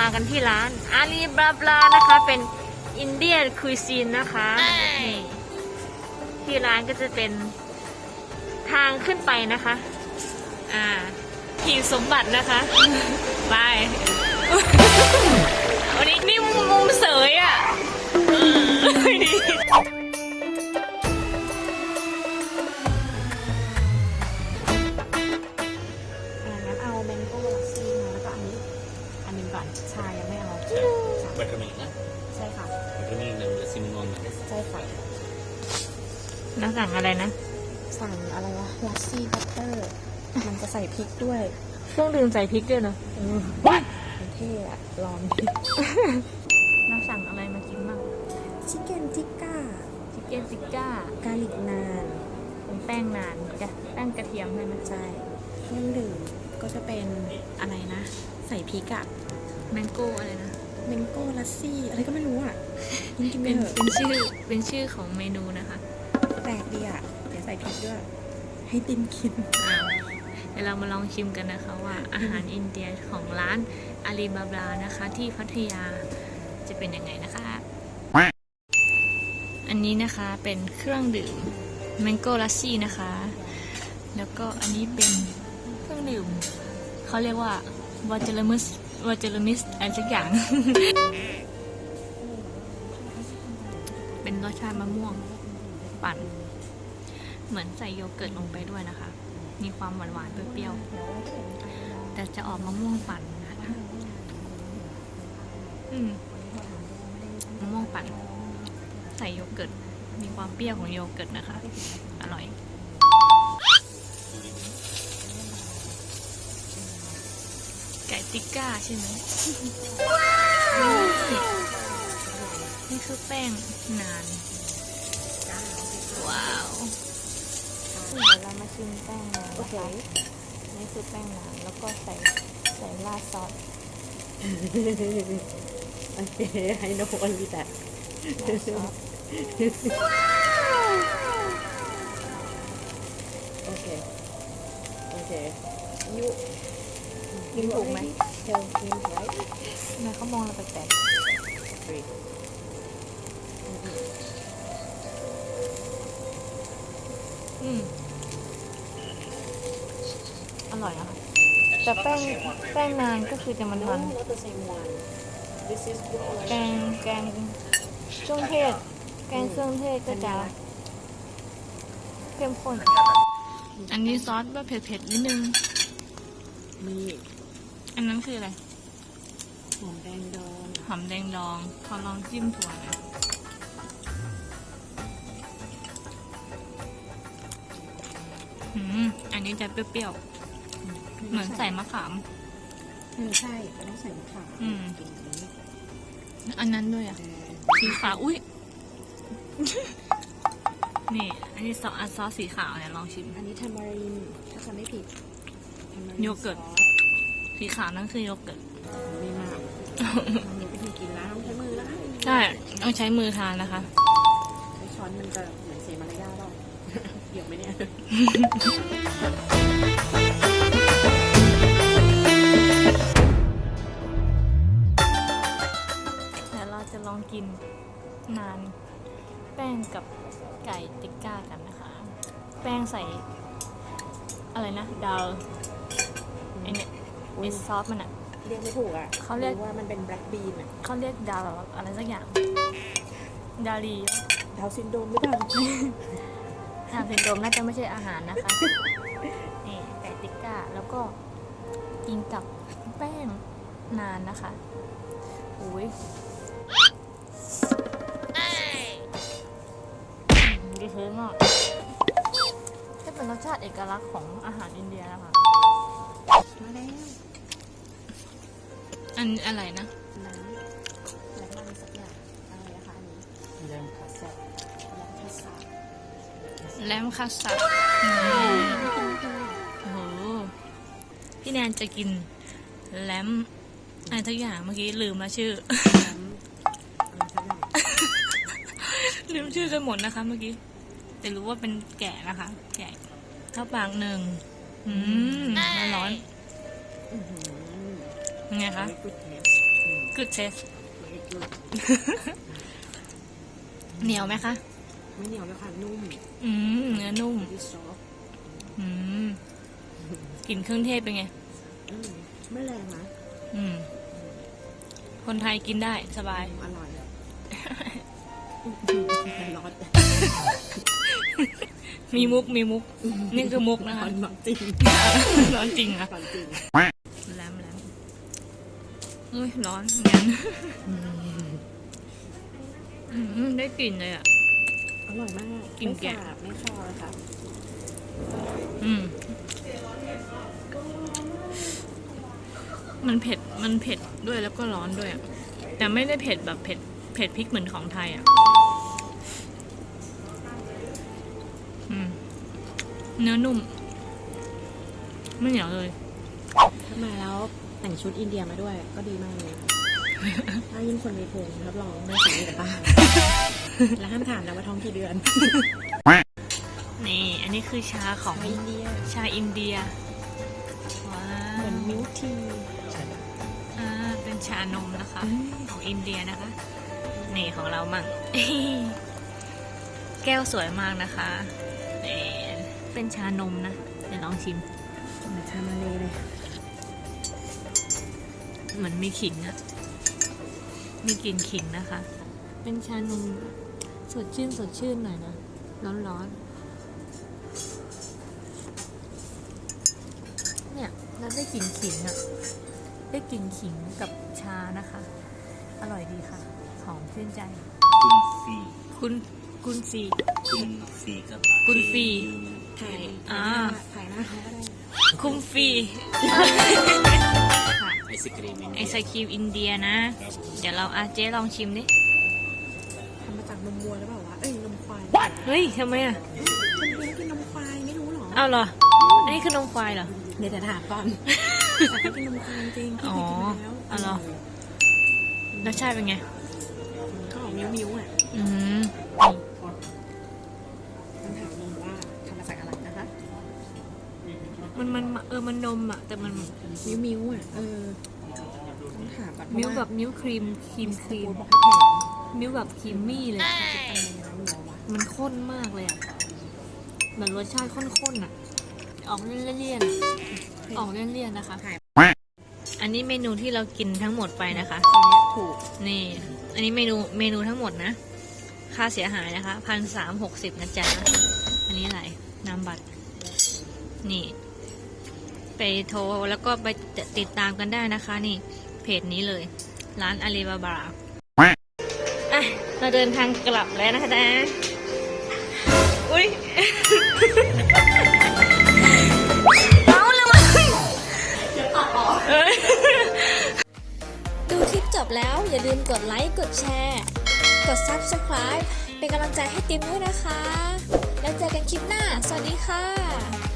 มากันที่ร้านอาลีบลาบลานะคะ เป็นอินเดียนคุยซีนนะคะที่ร้านก็จะเป็นทางขึ้นไปนะคะ อ่าหีสมบัตินะคะ ไป วันนี้นี่มุมเสยอะ น้าสั่งอะไรนะ สั่งอะไรวะลัสซี่บัตเตอร์มันจะใส่พริกด้วยเครื่องดื่มใส่พริกด้วยเนอะเออมันเท่อะลองดิน้าสั่งอะไรมากินบ้างชิคเก้นทิกก้าชิคเก้นติก้ากาลิกนานเป็นแป้งนานจ้ะแป้งกระเทียมใช่ไหมใช่เครื่องดื่มก็จะเป็นอะไรนะ ใส่พริกอะแมงโก้อะไรนะแมงโก้ลัสซี่อะไรก็ไม่รู้อะกินกินไปเป็นเถอะ เป็นชื่อเป็นชื่อของเมนูนะคะ แปลกดีอะเดี๋ยวใส่พริกด้วย ให้ตินกินอ้าเดี๋ยวเรามาลองชิมกันนะคะว่าอาหารอินเดียของร้านอาลีบาบานะคะ ที่พัทยาจะเป็นยังไงนะคะ อันนี้นะคะเป็นเครื่องดื่มแมงโก้ลัสซี่นะคะ แล้วก็อันนี้เป็นเครื่องดื่มเขาเรียกว่าวาเจลมิสวาเจลมิสอะไรสักอย่าง เป็นรสชาติมะม่วง ปั่น เหมือนใส่โยเกิร์ตลงไปด้วยนะคะ มีความหวานๆเปรี้ยวๆแต่จะออกมะม่วงปั่นนะคะอืมมะม่วงปั่น ใส่โยเกิร์ตมีความเปรี้ยวของโยเกิร์ตนะคะ อร่อยไก่ติ๊กก้าใช่ไหมนี่นี่คือแป้งนาน ว้าวเดี๋ยวเรามาชิมแป้งนานโอนะเคคะนี่คือแป้งนานแล้วก็ใส่ใส่ราดซอสโอเค I know only that ราดซอสโอเค โอเค you กินถูกไหม tell him right ทำไมเขามองเราแปลก Great ๆ แต่แป้งแป้งนานก็คือจะมันมัน not the same one this is good แกงแกงเครื่องเทศแกงเครื่องเทศก็จะเข้มข้นอันนี้ซอสแบบเผ็ดๆนิดนึงมีอันนั้นคืออะไรหอมแดงดองหอมแดงดองขอลองจิ้มถั่วหนะอืมอันนี้จะเปรี้ยวๆ เหมือนใส่มะขามเออใช่มันต้องใส่มะขามอืม กินอันนี้อันนั้นด้วยอะสีขาว อุ้ย นี่ อันนี้ซอสอันซอสสีขาวเนี่ยลองชิม อันนี้ทามารินถ้าจำไม่ผิด tamarind โยเกิร์ต ซอสสีขาวนั่นคือโยเกิร์ต ไม่มากอันนี้วิธีกินแล้วต้องใช้มือแล้วใช่ ต้องใช้มือทานนะคะ ใช้ช้อนมันจะเหมือนเสียมารยาทเปล่าเดี๋ยวไหมเนี่ย กินนาน แป้งกับไก่ติ๊กก้ากันนะคะ แป้งใส่ อะไรนะดาวไอเนี่ยไอซอสมันอะ เรียกไม่ถูกอะเขาเรียก ว่ามันเป็นแบล็กบีนอะเขาเรียกดาวอะไรสักอย่าง ดาลีดาวน์ซินโดรมหรือเปล่าทางซินโดรมน่าจะไม่ใช่อาหารนะคะ นี่ไก่ติ๊กก้าแล้วก็กินกับแป้งนานนะคะอุ้ย ดีเทมากจะเป็นรสชาติเอกลักษณ์ของอาหารอินเดียนะคะ มาแล้วอันอะไรนะ น้ำแลมันสักอย่างอะไรนะคะอันนี้แยมคาซ่าและภาษาแลมคัสซัตโอ้โห พี่แนนจะกินแลมอะไรทักอย่างเมื่อกี้ลืมมาชื่อ น้ำอะไรสักอย่าง ลืมชื่อกันหมดนะคะเมื่อกี้ แต่รู้ว่าเป็นแกะนะคะ แกะข้าวปากหนึ่งอืมร้อนอื้อหือๆยังไงคะ Very good taste อืม good taste เหนียวไหมคะไม่เหนียวเลยค่ะนุ่ม อืมเนื้อนุ่มดิซอฟอืมกลิ่นเครื่องเทศเป็นไงอืมไม่แรงนะอืม คนไทยกินได้สบาย อร่อยร้อน มีมุกมีมุก นี่คือมุกนะคะร้อนจริงร้อนจริงอะร้อนจริงแรมแรมอุ้ยร้อนเหมือนกันอืมได้กลิ่นเลยอะ อร่อยมากกินแกะไม่สาบไม่คาวนะคะอืมมันเผ็ด มันเผ็ดด้วยแล้วก็ร้อนด้วยอะแต่ไม่ได้เผ็ดแบบเผ็ด เผ็ดพริกเหมือนของไทยอะ อืม เนื้อนุ่ม ไม่เหนียวเลย ถ้ามาแล้วแต่งชุดอินเดียมาด้วย ก็ดีมากเลยถ้ายิ่งคนในพงรับรองไม่สายกับป้าแล้วห้ามถามนะว่าท้องกี่เดือน นี่ อันนี้คือชาของอินเดีย ชาอินเดีย ว้าเหมืวอนมิลค์ทีอ่าเป็นชานมนะคะ ของอินเดียนะคะ นี่ของเรามั่ง แก้วสวยมากนะคะนี่ เป็นชานมนะ เดี๋ยวลองชิมเหมือนชามาเลยเลย เหมือนมีขิงอะมีกลิ่นขิงนะคะ เป็นชานมสดชื่นสดชื่นหน่อยนะ ร้อนร้อนๆเนี่ยเราได้กลิ่นขิงอะได้กลิ่นขิงกับชานะคะ อร่อยดีค่ะ หอมชื่นใจ คุณฟีคุณ กุนซี คุณฟีครับคุณฟีถ่ายอ่า ถ่ายหน้าเขาก็ได้ คุมฟรีไอศกรีมไอศครีมอินเดียนะ ครับเดี๋ยวเราอาเจ๊ลองชิมดิ ทำมาจากนมวัวหรือเปล่าวะ เอ้ย นมควายเฮ้ยทำไมอะคนเลี้ยงกินนมควายไม่รู้เหรอ เอาเหรอ อันนี้คือนมควายเหรอ เดี๋ยวจะถามก่อนแต่เขากินนมควายจริงๆอ๋อพี่เคยกินแล้วอ๋อเหรอ รสชาติเป็นไง ก็ออกมิ้วมิ้วๆอะ อืม มันมันเออมันนมอะ แต่มันมิ้วมิ้วๆอะ เออ ต้องถามก่อนมิ้วแบบมิ้วครีมครีมครีมบอกให้แถมมิ้วแบบครีมมี่เลยอะไรนะอยู่แล้ววะมันข้นมากเลยอะเหมือนรสชาติข้นๆอะ ออกเลี่ยนๆออกเลี่ยนๆนะคะ อันนี้เมนูที่เรากินทั้งหมดไปนะคะตอนนี้ถูก นี่ อันนี้เมนูเมนูทั้งหมดนะ ค่าเสียหายนะคะพันสามหกสิบนะจ๊ะ อันนี้อะไรนามบัตร นี่ ไปโทรแล้วก็ไปติดตามกันได้นะคะนี่เพจนี้เลย ร้านอาลีบาบาอะเราเดินทางกลับแล้วนะคะนะอุ้ยเอาเลยมั้ยเอ้ยดูคลิปจบแล้วอย่าลืมกดไลค์ กดแชร์ กด Subscribe เป็นกำลังใจให้ติมด้วยนะคะ แล้วเจอกันคลิปหน้า สวัสดีค่ะ